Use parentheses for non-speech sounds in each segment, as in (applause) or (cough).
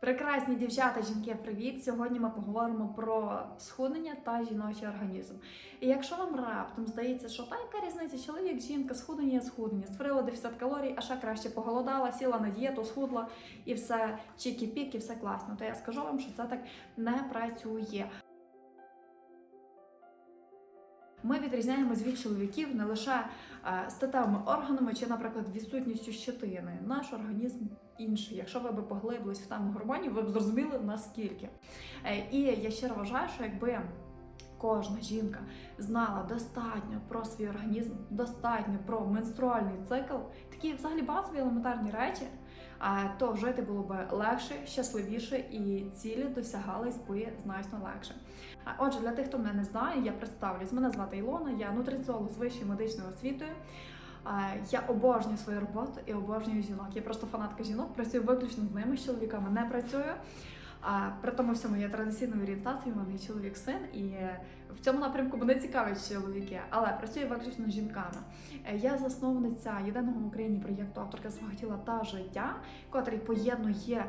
Прекрасні дівчата, жінки, привіт! Сьогодні ми поговоримо про схуднення та жіночий організм. І якщо вам раптом здається, що та яка різниця, чоловік, жінка, схуднення, є схуднення, створила дефіцит калорій, а ще краще поголодала, сіла на дієту, схудла і все чікі-піки, все класно, то я скажу вам, що це так не працює. Ми відрізняємось від чоловіків не лише е, статевими органами чи, наприклад, відсутністю щитини. Наш організм інший. Якщо ви б поглибились в тему гормонів, ви б зрозуміли наскільки. Е, І я щиро вважаю, що якби кожна жінка знала достатньо про свій організм, достатньо про менструальний цикл, такі взагалі базові елементарні речі, то жити було б легше, щасливіше і цілі досягались би значно легше. Отже, для тих, хто мене не знає, я представлюсь. Мене звати Ілона, я нутриціолог з вищою медичною освітою. Я обожнюю свою роботу і обожнюю жінок. Я просто фанатка жінок, працюю виключно з ними, з чоловіками не працюю. А при тому всьому я традиційної орієнтації, в мене чоловік син, і е, в цьому напрямку мене цікавить чоловіки, але працюю виключно жінками. Е, Я засновниця єдиного в Україні проєкту авторка свого тіла та життя, котрий поєднує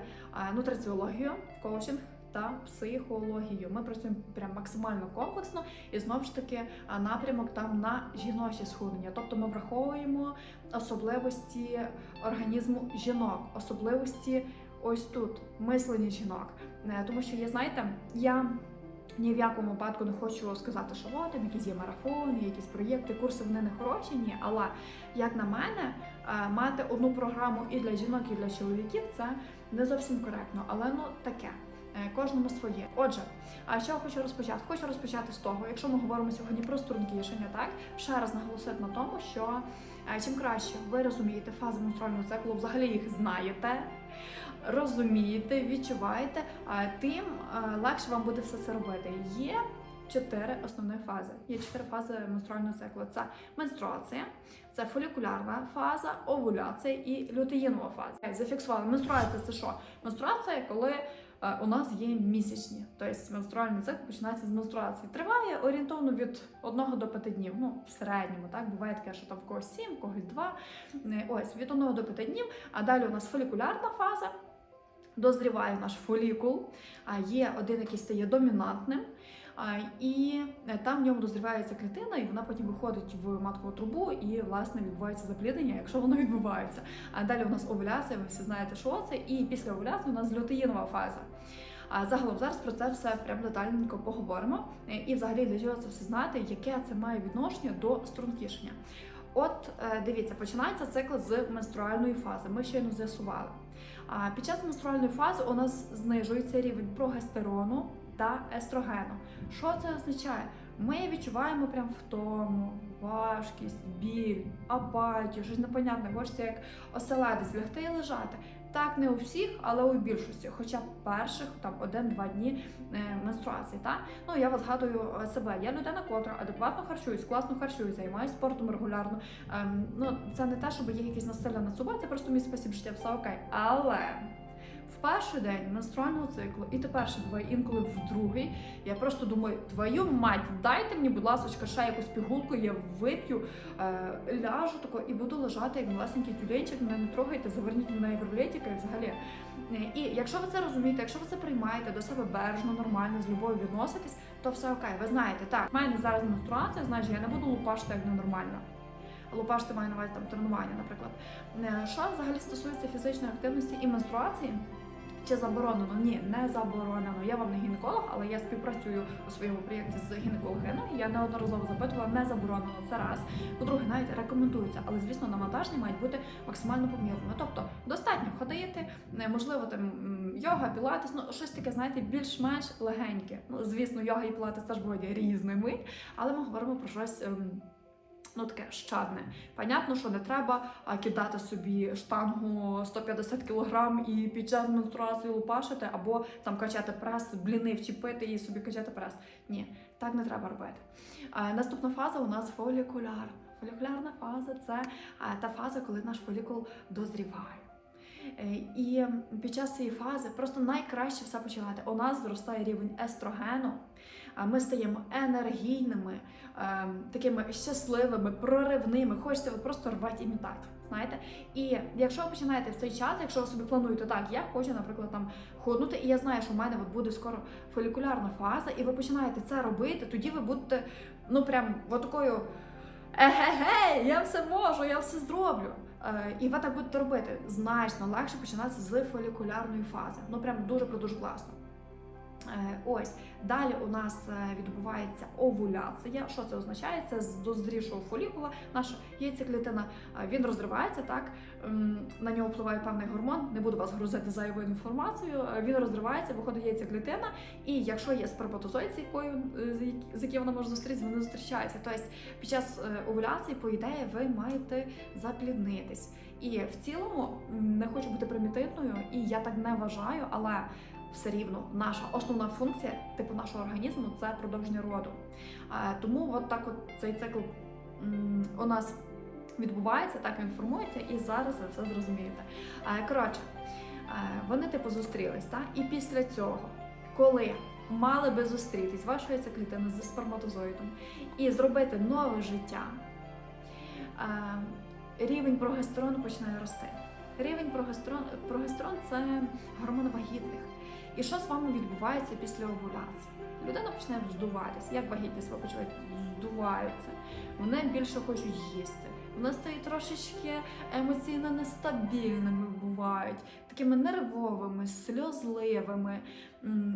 е, нутриціологію, коучинг та психологію. Ми працюємо прям максимально комплексно і знову ж таки напрямок там на жіноче схуднення. Тобто ми враховуємо особливості організму жінок, особливості ось тут мислення жінок. Е, Тому що я знаєте, я. Ні в якому випадку не хочу сказати, що от там якісь є марафони, якісь проєкти, курси вони не хороші. Ні, але як на мене, е, мати одну програму і для жінок, і для чоловіків це не зовсім коректно, але ну таке. Е, Кожному своє. Отже, а що я хочу розпочати? Хочу розпочати з того, якщо ми говоримо сьогодні про стрункішення, так ще раз наголосити на тому, що чим краще ви розумієте фази менструального циклу, взагалі їх знаєте, розумієте, відчуваєте, тим легше вам буде все це робити. Є чотири основні фази. Є чотири фази менструального циклу: це менструація, це фолікулярна фаза, овуляція і лютеїнова фаза. Зафіксували менструація це що? Менструація, коли е, у нас є місячні, тобто менструальний цикл починається з менструації. Триває орієнтовно від 1 до 5 днів. Ну, в середньому, так буває таке, що там в когось 7, в когось 2. Е, Ось від 1 до 5 днів. А далі у нас фолікулярна фаза. Дозріває наш фолікул, є один, який стає домінантним, і е, там в ньому дозрівається клітина, і вона потім виходить в маткову трубу, і власне відбувається запліднення, якщо воно (laughs) відбувається. А далі у нас овуляція, ви всі знаєте, що це, і після овуляції у нас лютеїнова фаза. А загалом зараз про це все прям детальненько поговоримо. Е, І взагалі для чого це все знати, яке це має відношення до стрункішення. От е, дивіться, починається цикл з менструальної фази. Ми щойно з'ясували. А під час менструальної фази у нас знижується рівень прогестерону та естрогену. Що це означає? Ми відчуваємо прям втому, важкість, біль, апатію, щось непонятне. Хочеться як оселедець лягти і лежати. Так, не у всіх, але у більшості, хоча перших там один-два дні е, менструації. Та? Ну я вас згадую е, себе. Я людина, котра адекватно харчуюсь, класно харчуюсь, займаюся спортом регулярно. Ем, ну це не те, щоб є якісь насилля над собою, це просто мій спосіб життя, все окей. Але в перший день менструального циклу, і тепер ще буває інколи в другий. Я просто думаю, твою мать, дайте мені, будь ласка, ще якусь пігулку, я вип'ю, е, ляжу тако і буду лежати як малесенький тюленчик, мене не трогайте, заверніть мене як рулетика і взагалі. Е, І якщо ви це розумієте, якщо ви це приймаєте до себе бережно, нормально, з любов'ю відноситесь, то все окей. Ви знаєте, так, в мене зараз менструація, значить я не буду лупашити як ненормально. Лупашити маю на увазі там тренування, наприклад. Е, Що взагалі стосується фізичної активності і менструації? Чи заборонено? Ні, не заборонено. Я вам не гінеколог, але я співпрацюю у своєму проєкті з гінекологиною. Я неодноразово запитувала, не заборонено це раз. По-друге, навіть рекомендується, але звісно, навантаження мають бути максимально помірними. Тобто достатньо ходити, можливо, там йога, пілатес, ну щось таке, знаєте, більш-менш легеньке. Ну, звісно, йога і пілатес теж бувають різними, але ми говоримо про щось. Ну, таке щадне. Понятно, що не треба кидати собі штангу 150 кг і під час менструації лупашити, або там качати прес, бліни вчепити і собі качати прес. Ні, так не треба робити. Наступна фаза у нас фолікуляр. Фолікулярна фаза це та фаза, коли наш фолікул дозріває. Е, І під час цієї фази просто найкраще все починати. У нас зростає рівень естрогену, ми стаємо енергійними, ем, такими щасливими, проривними. Хочеться просто рвати і мітати. Знаєте, і якщо ви починаєте в цей час, якщо ви собі плануєте так, я хочу, наприклад, там худнути, і я знаю, що в мене от буде скоро фолікулярна фаза, і ви починаєте це робити, тоді ви будете ну прям от такою еге-ге, я все можу, я все зроблю. Е, і ви так будете робити. Значно легше починати з фолікулярної фази. Ну прям дуже дуже класно. Е, Ось далі у нас е, відбувається овуляція. Що це означає? Це з дозрівшого фолікула. Наша яйцеклітина е, він розривається. Так на нього впливає певний гормон. Не буду вас грузити зайвою інформацією. Він розривається, виходить яйцеклітина, і якщо є сперматозоїд, з якою з яким вона може зустрітися, вони зустрічаються. Тобто під час овуляції, по ідеї, ви маєте запліднитись. І в цілому не хочу бути примітивною, і я так не вважаю, але все рівно наша основна функція, типу нашого організму, це продовження роду. Тому от так от цей цикл у нас відбувається, так він формується, і зараз ви все зрозумієте. Коротше, вони типу зустрілись, так? І після цього, коли мали би зустрітись ваша яйцеклітина зі сперматозоїдом і зробити нове життя, рівень прогестерону починає рости. Рівень прогестерон, прогестерон це гормон вагітних. І що з вами відбувається після овуляції? Людина почне вздуватися. Як вагітні себе почувають? Вздуваються. Вони більше хочуть їсти. Вони стають трошечки емоційно нестабільними, бувають, такими нервовими, сльозливими.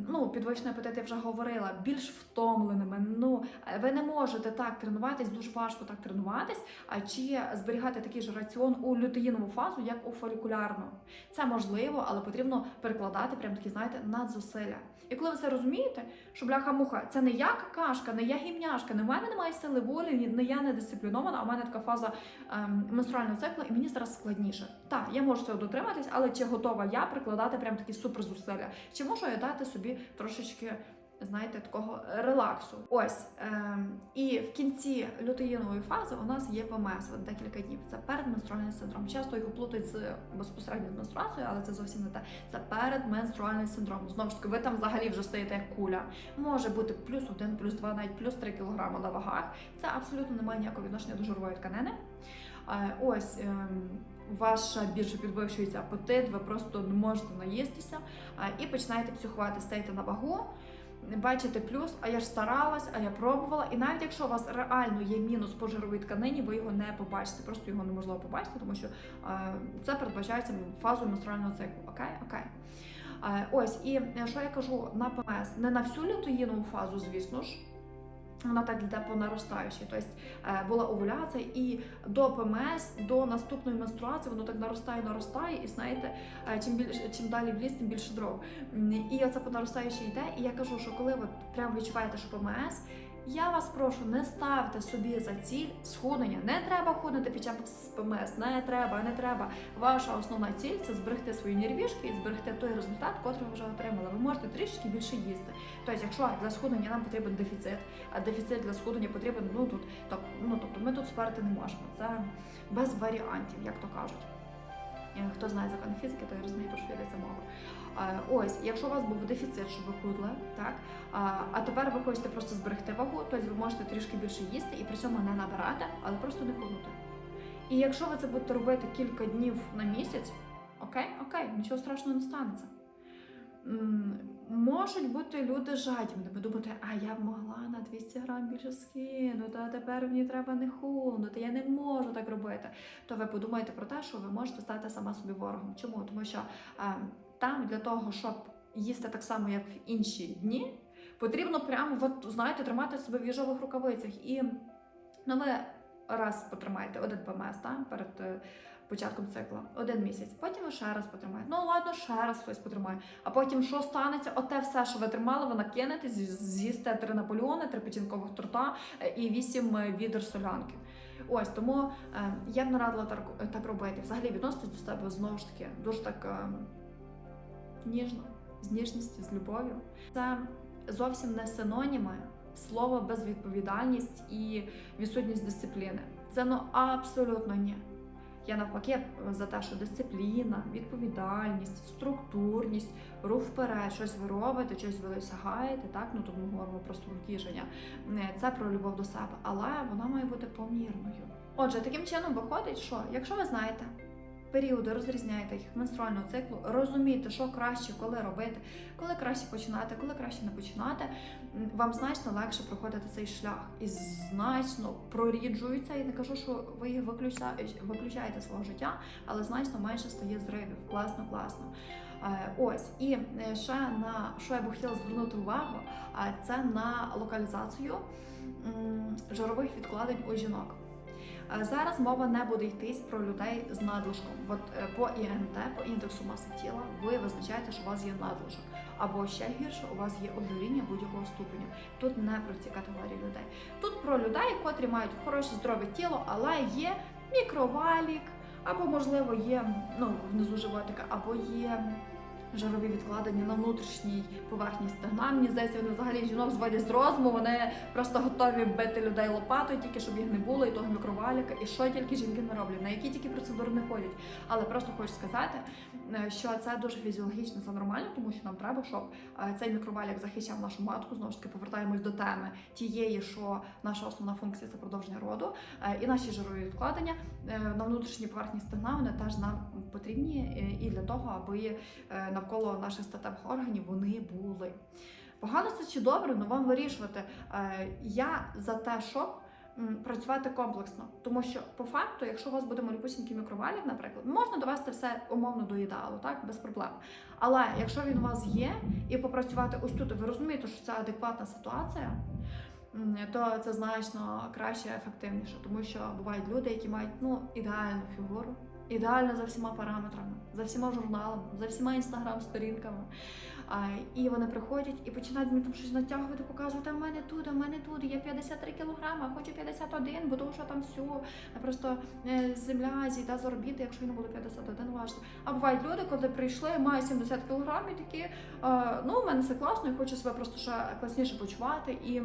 Ну, підвищений апетит я вже говорила, більш втомленими. Ну, е, ви не можете так тренуватись, дуже важко так тренуватись, а чи зберігати такий же раціон у лютеїнову фазу, як у фолікулярну. Це можливо, але потрібно перекладати прям такі, знаєте, надзусилля. І коли ви це розумієте, що бляха-муха, це не я какашка, не я гімняшка, не в мене немає сили волі, не я не дисциплінована, а в мене така фаза ем, менструального циклу, і мені зараз складніше. Так, я можу цього дотриматись, але чи готова я прикладати прям такі суперзусилля? Чи можу я дати собі трошечки? Знаєте, такого релаксу. Ось ем, і в кінці лютеїнової фази у нас є ПМС от декілька днів. Це передменструальний синдром. Часто його плутають з безпосередньо з менструацією, але це зовсім не те. Це передменструальний синдром. Знову ж таки, ви там взагалі вже стоїте як куля. Може бути плюс один, плюс два, навіть плюс три кілограми на вагах. Це абсолютно не має ніякого відношення до жирової тканини. Ось. ем, Ваша більше підвищується апетит, ви просто не можете наїстися і починаєте психувати, стаєте на вагу, бачите плюс, а я ж старалась, а я пробувала. І навіть якщо у вас реально є мінус по жировій тканині, ви його не побачите. Просто його неможливо побачити, тому що це передбачається фазою менструального циклу. Окей, окей. Ось, і що я кажу на ПМС? Не на всю лютоїнову фазу, звісно ж. Вона так йде по наростаючій. Тобто е, була овуляція, і до ПМС, до наступної менструації, воно так наростає, наростає, і знаєте, е, чим більше чим далі в ліс, тим більше дров. І оце по наростаючій йде. І я кажу, що коли ви прямо відчуваєте, що ПМС, я вас прошу, не ставте собі за ціль схуднення. Не треба худнути під час ПМС, не треба, не треба. Ваша основна ціль це зберегти свої нервішки і зберегти той результат, котрий ви вже отримали. Ви можете трішки більше їсти. Тобто, якщо для схуднення нам потрібен дефіцит, а дефіцит для схуднення потрібен, ну тут так, ну тобто ми тут спарити не можемо. Це без варіантів, як то кажуть. Е, Хто знає закони фізики, той розуміє, про що йдеться мова. Ось, якщо у вас був дефіцит, що ви худли, так а, тепер ви хочете просто зберегти вагу, тобто ви можете трішки більше їсти і при цьому не набирати, але просто не худнути. І якщо ви це будете робити кілька днів на місяць, окей, окей, нічого страшного не станеться. Можуть бути люди жадібними, думати, а я б могла на 200 грам більше скинути, а тепер мені треба не худнути, я не можу так робити. То ви подумайте про те, що ви можете стати сама собі ворогом. Чому? Тому що е, там для того, щоб їсти так само, як в інші дні, потрібно прямо, от, знаєте, тримати себе в їжових рукавицях. І ну, ви раз потримаєте один ПМС так, перед е, початком цикла, один місяць. Потім ви ще раз потримаєте. Ну ладно, ще раз хтось потримає. А потім що станеться? Оте все, що ви тримали, ви накинете, з'їс- з'їсте три наполеони, три печінкових торта е, і вісім е, відер солянки. Ось тому е, я б не радила так, так робити. Взагалі відноситись до себе знову ж таки дуже так е, ніжно, з ніжністю, з любов'ю. Це зовсім не синоніми слова безвідповідальність і відсутність дисципліни. Це ну абсолютно ні. Я навпаки за те, що дисципліна, відповідальність, структурність, рух вперед, щось ви робите, щось ви досягаєте, так ну тут ми говоримо про втішення. Це про любов до себе, але вона має бути помірною. Отже, таким чином виходить, що якщо ви знаєте періоди, розрізняєте їх менструального циклу, розумієте, що краще коли робити, коли краще починати, коли краще не починати, вам значно легше проходити цей шлях і значно проріджується. Я не кажу, що ви їх виключа- виключаєте свого життя, але значно менше стає зривів. Класно, класно. Е, Ось і е, ще на що я би хотіла звернути увагу, це на локалізацію жирових відкладень у жінок. Е, Зараз мова не буде йтись про людей з надлишком. От е, по ІНТ, по індексу маси тіла, ви визначаєте, що у вас є надлишок. Або ще гірше, у вас є ожиріння будь-якого ступеня. Тут не про ці категорії людей. Тут про людей, котрі мають хороше здорове тіло, але є мікровалік, або можливо є ну внизу животика, або є. Жирові відкладення на внутрішній поверхні стегна. Мені здається, вони взагалі жінок зводять з розуму. Вони просто готові бити людей лопатою, тільки щоб їх не було, і того мікроваліка, і що тільки жінки не роблять, на які тільки процедури не ходять. Але просто хочу сказати, е, що це дуже фізіологічно, це нормально, тому що нам треба, щоб е, цей мікровалік захищав нашу матку. Знову ж таки, повертаємось до теми тієї, що наша основна функція це продовження роду, Е, і наші жирові відкладення на внутрішній поверхні стегна вони теж нам потрібні і для того, аби е, навколо наших статевих органів вони були. Погано це чи добре, ну вам вирішувати. Е, Я за те, щоб працювати комплексно, тому що по факту, якщо у вас буде малюпусінький мікровалік, наприклад, можна довести все умовно до ідеалу, так без проблем. Але якщо він у вас є, і попрацювати ось тут, ви розумієте, що це адекватна ситуація. То це значно краще, ефективніше, тому що бувають люди, які мають ну ідеальну фігуру, ідеально за всіма параметрами, за всіма журналами, за всіма інстаграм-сторінками. І вони приходять і починають мені там щось натягувати, показувати, а в мене тут, а в мене тут, я 53 кілограми, хочу 51, бо тому що там все, просто е, земля зійде з орбіти, якщо не буду 51 важити. А бувають люди, коли прийшли, мають 70 кілограмів, такі, е, ну, в мене все класно, я хочу себе просто ще класніше почувати і.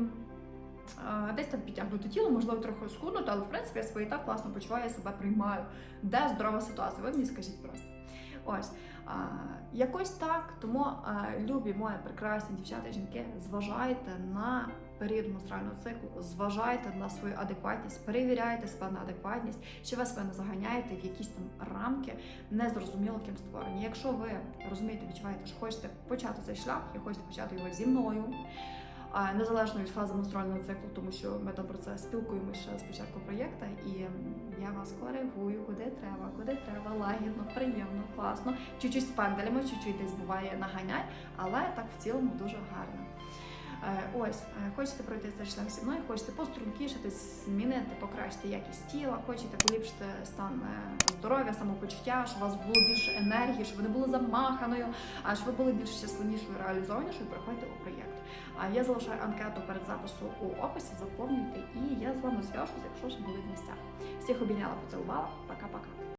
Е, Десь там підтягнути тіло, можливо, трохи схуднути, але в принципі я і так класно почуваю, я себе приймаю. Де здорова ситуація? Ви мені скажіть просто. Ось якось так. Тому а, любі мої прекрасні дівчата жінки, зважайте на період менструального циклу, зважайте на свою адекватність, перевіряйте себе на адекватність, чи ви себе не заганяєте в якісь там рамки, незрозуміло ким створені. Якщо ви розумієте, відчуваєте, що хочете почати цей шлях і хочете почати його зі мною. Незалежно від фази менструального циклу, тому що ми там про це спілкуємося ще з початку проєкту, і я вас коригую, куди треба, куди треба, лагідно, приємно, класно. Чуть-чуть з пенделями, чуть-чуть десь буває наганяй, але так в цілому дуже гарно. Е, Ось, е, хочете пройти цей шлях зі мною, хочете пострункішитись, змінити, покращити якість тіла, хочете поліпшити стан е, здоров'я, самопочуття, щоб у вас було більше енергії, щоб ви не були замаханою, а щоб ви були більш щасливішою, реалізованішою, приходьте у проєкт. Я залишаю анкету перед запису у описі, заповнюйте, і я з вами зв'яжуся, якщо ще будуть місця. Всіх обійняла, поцілувала. Пока-пока.